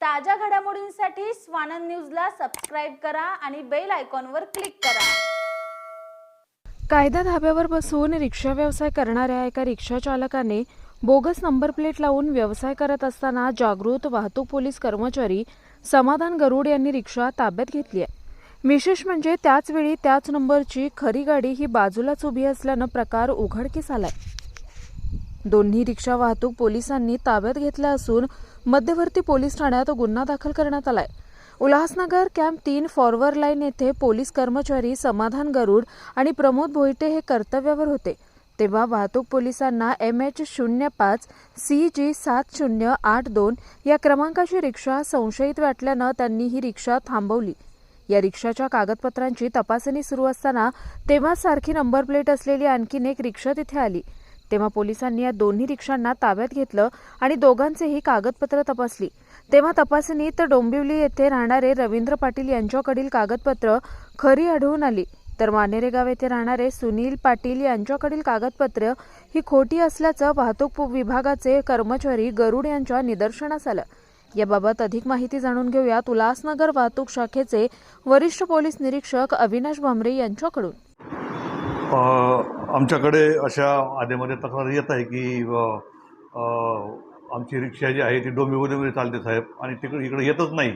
ताज्या घडामोडींसाठी स्वानंद न्यूजला सबस्क्राईब करा आणि बेल आयकॉनवर क्लिक करा. कायदा धाब्यावर बसून रिक्षा व्यवसाय करणाऱ्या एका रिक्षा चालकाने बोगस नंबर प्लेट लावून व्यवसाय करत असताना जागृत वाहतूक पोलीस कर्मचारी समाधान गरुड यांनी रिक्षा ताब्यात घेतली आहे. विशेष म्हणजे त्याच वेळी त्याच नंबरची खरी गाडी ही बाजूलाच उभी असल्यानं प्रकार उघडकीस आलाय. दोन्ही रिक्षा वाहतूक पोलिसांनी ताब्यात घेतल्या असून मध्यवर्ती पोलीस ठाण्यात गुन्हा दाखल करण्यात आलाय. उल्हासनगर कॅम्प तीन फॉरवर्ड लाईन येथे पोलीस कर्मचारी समाधान गरुड आणि प्रमोद भोईटे हे कर्तव्यावर होते. तेव्हा वाहतूक पोलिसांना एम एच शून्य पाच सी जी सात शून्य आठ दोन या क्रमांकाची रिक्षा संशयित वाटल्यानं त्यांनी ही रिक्षा थांबवली. या रिक्षाच्या कागदपत्रांची तपासणी सुरू असताना तेव्हा सारखी नंबर प्लेट असलेली आणखीन एक रिक्षा तिथे आली. तेव्हा पोलिसांनी या दोन्ही रिक्षांना ताब्यात घेतलं आणि दोघांचेही कागदपत्र तपासली. तेव्हा तपासणीत डोंबिवली येथे राहणारे रवींद्र पाटील यांच्याकडील कागदपत्र खरी आढळून आली. तर मानेरेगाव येथे राहणारे सुनील पाटील यांच्याकडील कागदपत्र ही खोटी असल्याचं वाहतूक विभागाचे कर्मचारी गरुड यांच्या निदर्शनास आलं. याबाबत अधिक माहिती जाणून घेऊयात उल्हासनगर वाहतूक शाखेचे वरिष्ठ पोलीस निरीक्षक अविनाश भामरे यांच्याकडून. आमच्याकडे अशा आधेमध्ये तक्रार येत आहे की आमची रिक्षा जी आहे ती डोंबिवलीमध्ये चालते साहेब. आणि तिकडे इकडे येतच नाही.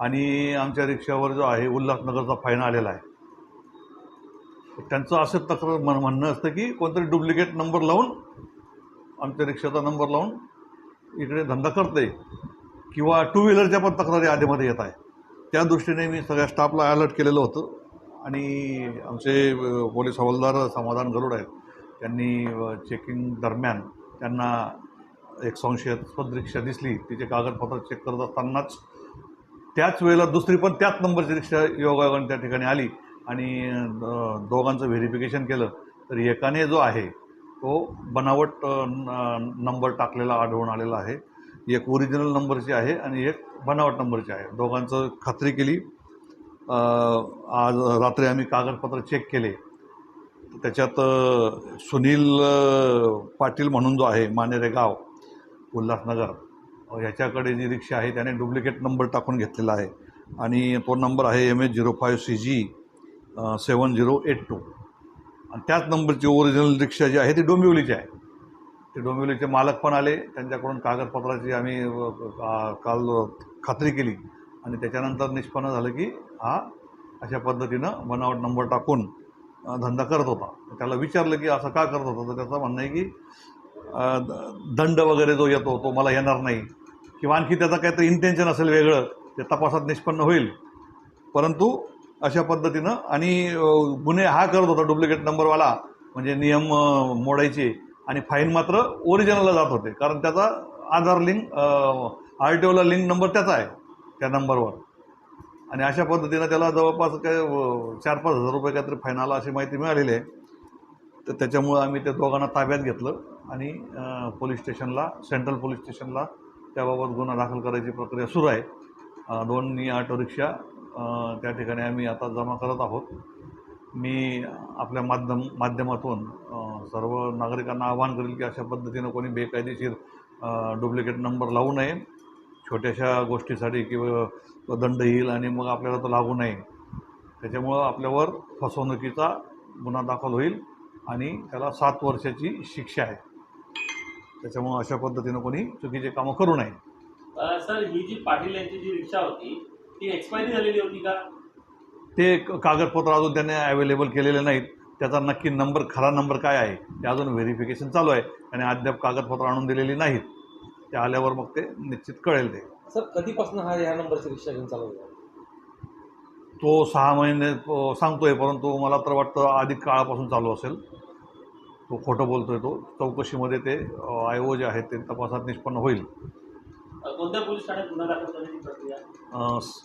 आणि आमच्या रिक्षावर जो आहे उल्हासनगरचा फाईन आलेला आहे. त्यांचं असं तक्रार म्हण म्हणणं असतं की कोणतरी डुप्लिकेट नंबर लावून आमच्या रिक्षाचा नंबर लावून इकडे धंदा करते किंवा टू व्हीलरच्या पण तक्रारी आधीमध्ये येत आहे. त्या दृष्टीने मी सगळ्या स्टाफला अलर्ट केलेलं होतं. आणि आमचे पोलीस हवालदार समाधान गरुड आहेत. त्यांनी चेकिंग दरम्यान त्यांना एक संशयास्पद रिक्षा दिसली. तिचे कागदपत्र चेक करत असतानाच त्याच वेळेला दुसरी पण त्याच नंबरची रिक्षा योगायोगाने त्या ठिकाणी आली आणि दोघांचं व्हेरिफिकेशन केलं. तर एकाने जो आहे तो बनावट नंबर टाकलेला आढळून आलेला आहे. एक ओरिजिनल नंबरची आहे आणि एक बनावट नंबरची आहे. दोघांचं खात्री केली. आज रात्री आम्ही कागदपत्र चेक केले. त्याच्यात सुनील पाटील म्हणून जो आहे मानेरे गाव उल्हासनगर ह्याच्याकडे जी रिक्षा आहे त्याने डुप्लिकेट नंबर टाकून घेतलेला आहे. आणि तो नंबर आहे M H zero five C G seven zero eight two आणि त्याच नंबरची ओरिजिनल रिक्षा जी आहे ती डोंबिवलीची आहे. ते डोंबिवलीचे मालक पण आले त्यांच्याकडून कागदपत्राची आम्ही काल खात्री केली. आणि त्याच्यानंतर निष्पन्न झालं की हा अशा पद्धतीनं बनावट नंबर टाकून धंदा करत होता. त्याला विचारलं की असं का करत होता? तर त्याचं म्हणणं आहे की द- दंड वगैरे जो येतो तो मला येणार नाही. किंवा आणखी त्याचं काहीतरी इंटेन्शन असेल वेगळं ते तपासात निष्पन्न होईल. परंतु अशा पद्धतीनं आणि गुन्हे हा करत होता डुप्लिकेट नंबरवाला म्हणजे नियम मोडायचे. आणि फाईन मात्र ओरिजिनलला जात होते. कारण त्याचा आधार लिंक आर टी ओला लिंक नंबर त्याचा आहे. त्या नंबरवर. आणि अशा पद्धतीनं त्याला जवळपास काय चार पाच हजार रुपये काहीतरी फाईन आला अशी माहिती मिळालेली आहे. तर त्याच्यामुळं आम्ही त्या दोघांना ताब्यात घेतलं आणि पोलीस स्टेशनला सेंट्रल पोलीस स्टेशनला त्याबाबत गुन्हा दाखल करायची प्रक्रिया सुरू आहे. दोन्ही ऑटो रिक्षा त्या ठिकाणी आम्ही आता जमा करत आहोत. मी आपल्या माध्यम माध्यमातून सर्व नागरिकांना आवाहन करेल की अशा पद्धतीनं कोणी बेकायदेशीर डुप्लिकेट नंबर लावू नये. छोट्याशा गोष्टीसाठी किंवा तो दंड येईल आणि मग आपल्याला तो लागू नये. त्याच्यामुळं आपल्यावर फसवणुकीचा गुन्हा दाखल होईल आणि त्याला सात वर्षाची शिक्षा आहे. त्याच्यामुळं अशा पद्धतीनं कोणी चुकीचे कामं करू नये. सर ही जी पाटील यांची जी रिक्षा होती ती एक्सपायरी झालेली होती का? ते कागदपत्र अजून त्याने अवेलेबल केलेले नाहीत. त्याचा नक्की नंबर खरा नंबर काय आहे ते अजून व्हेरिफिकेशन चालू आहे. आणि अद्याप कागदपत्र आणून दिलेली नाहीत. ते आल्यावर मग ते निश्चित कळेल ते. सर कधीपासून हा ह्या नंबरची रिक्षा घेऊन चालवतो तो सहा महिने तो सांगतोय परंतु मला तर वाटतं अधिक काळापासून चालू असेल. तो खोटं बोलतोय तो. चौकशीमध्ये ते आय ओ जे आहेत ते तपासात निष्पन्न होईल. कोणत्या पोलीस ठाण्यात गुन्हा दाखल करण्याची प्रक्रिया?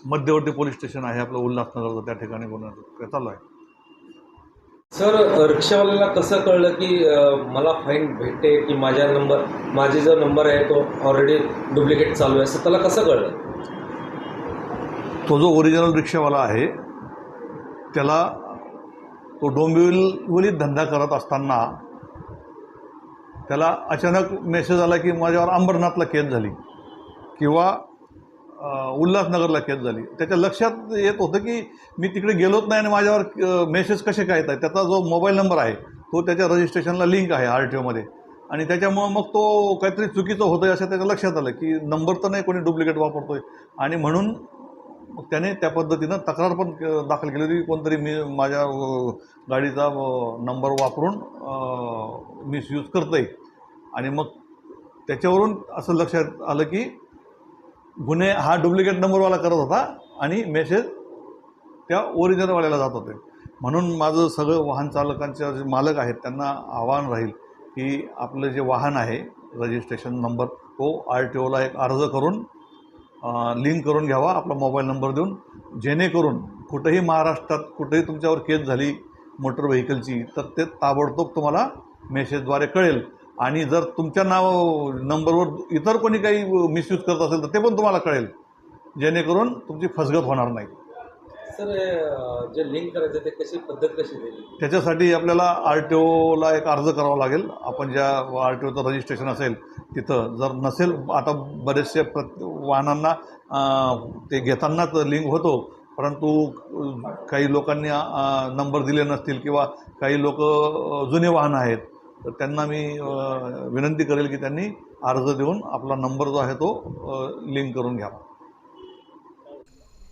मध्यवर्ती पोलीस स्टेशन आहे आपलं उल्हासनगरचं त्या ठिकाणी गुन्हा चालू आहे. सर रिक्षावाल्याला कसं कळलं की मला फाईन भेटते की माझ्या नंबर माझे जो नंबर आहे तो ऑलरेडी डुप्लिकेट चालू आहे असं त्याला कसं कळलं? तो जो ओरिजिनल रिक्षावाला आहे त्याला तो डोंबिवलीत धंदा करत असताना त्याला अचानक मेसेज आला की माझ्यावर अंबरनाथला केस झाली. किंवा उल्हासनगरला केस झाली. त्याच्या लक्षात येत होतं की मी तिकडे गेलोच नाही आणि माझ्यावर मेसेज कसे काय येत आहे त्याचा जो मोबाईल नंबर आहे तो त्याच्या रजिस्ट्रेशनला लिंक आहे आर टी ओमध्ये आणि त्याच्यामुळं मग तो काहीतरी चुकीचं होतं आहे असं त्याच्या लक्षात आलं की नंबर तर नाही कोणी डुप्लिकेट वापरतो आहे आणि म्हणून त्याने त्या पद्धतीनं तक्रार पण दाखल केली होती. कोणतरी मी माझ्या गाडीचा नंबर वापरून मिसयूज करतंय. आणि मग त्याच्यावरून असं लक्षात आलं की गुन्हे हा डुप्लिकेट नंबरवाला करत होता आणि मेसेज त्या ओरिजिनलवाल्याला जात होते. म्हणून माझं सगळं वाहन चालकांचे जे मालक आहेत त्यांना आव्हान राहील की आपलं जे वाहन आहे रजिस्ट्रेशन नंबर तो आर टी ओला एक अर्ज करून लिंक करून घ्यावा आपला मोबाईल नंबर देऊन. जेणेकरून कुठंही महाराष्ट्रात कुठेही तुमच्यावर केस झाली मोटर व्हेकलची तर ते ताबडतोब तुम्हाला मेसेजद्वारे कळेल. आणि जर तुमच्या नाव नंबरवर इतर कोणी काही मिसयूज करत असेल तर ते पण तुम्हाला कळेल. जेणेकरून तुमची फसगत होणार नाही. सर जे लिंक करायचं ते कशी पद्धत कशी दिली? त्याच्यासाठी आपल्याला आर टी ओला एक अर्ज करावा लागेल. आपण ज्या आर टी ओचं रजिस्ट्रेशन असेल तिथं. जर नसेल आता बरेचसे प्रत वाहनांना ते घेतानाच लिंक होतो. परंतु काही लोकांनी नंबर दिले नसतील किंवा काही लोक जुने वाहन आहेत. तर त्यांना मी विनंती करेल की त्यांनी अर्ज देऊन आपला नंबर जो आहे तो लिंक करून घ्यावा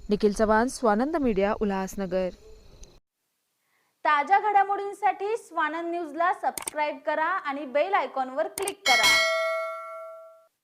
निखिल चव्हाण स्वानंद मीडिया उल्हासनगर. ताज्या घडामोडींसाठी स्वानंद न्यूजला सबस्क्राईब करा आणि बेल आयकॉनवर क्लिक करा.